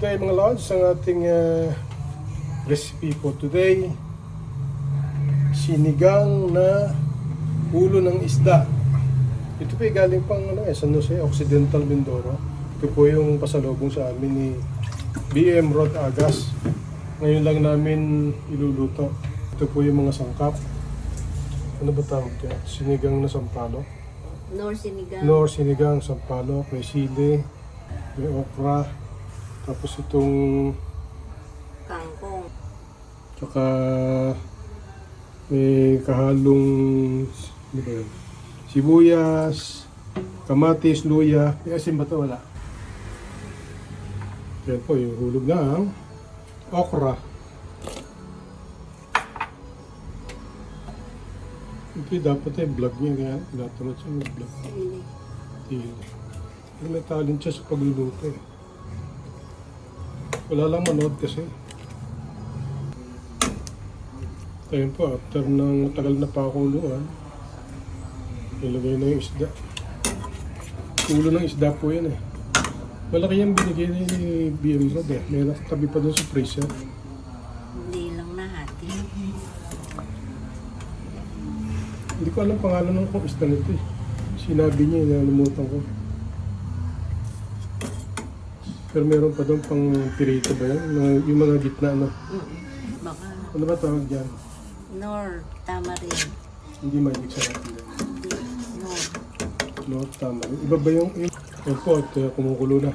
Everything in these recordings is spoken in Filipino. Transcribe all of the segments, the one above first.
day mga lods, ang ating ah, recipe for today. Sinigang na ulo ng isda. Ito po ay galing pang ano, eh, San Jose, Occidental Mindoro. Ito po yung pasalubong sa amin ni BM Rod Agas. Ngayon lang namin iluluto. Ito po yung mga sangkap. Ano ba tawag yan? Sinigang na sampalo. Nor sinigang. Nor sinigang sampalo, may sili, may okra, tapos itong Kangkong. tsaka may kahalong ano ba yun? sibuyas, kamatis, luya. May asin ba ito? Wala. Yan po yung hulog ng okra. Ito dapat eh, vlog niya kaya tinatanong siya mag-vlog. Sili. Hindi. Pero may talent siya sa pagluluto eh. Wala lang manood kasi. Ayun po, after ng tagal na pakuluan, ilagay na yung isda. Ulo ng isda po yan eh. Malaki yung binigay ni BM Rod eh. May nakatabi pa doon sa freezer. Hindi lang nahati. Hindi ko alam pangalan ng kung isda nito eh. Sinabi niya, eh, nalimutan ko. Pero meron pa doon pang pirito ba yan? Mga, yung mga gitna, no? Mm. Baka Ano ba tawag dyan? nor tama rin. Hindi magic sa natin yan. Nor. No, tama. Iba ba yung... Yan po, at uh, kumukulo na.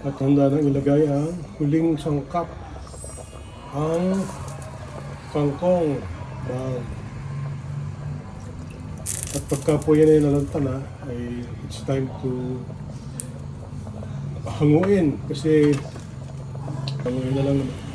At handa nang ilagay ang huling sangkap. Ang kangkong. Wow. At pagka po yan ay nalanta na, ay it's time to hanguin. Kasi hanguin na lang naman.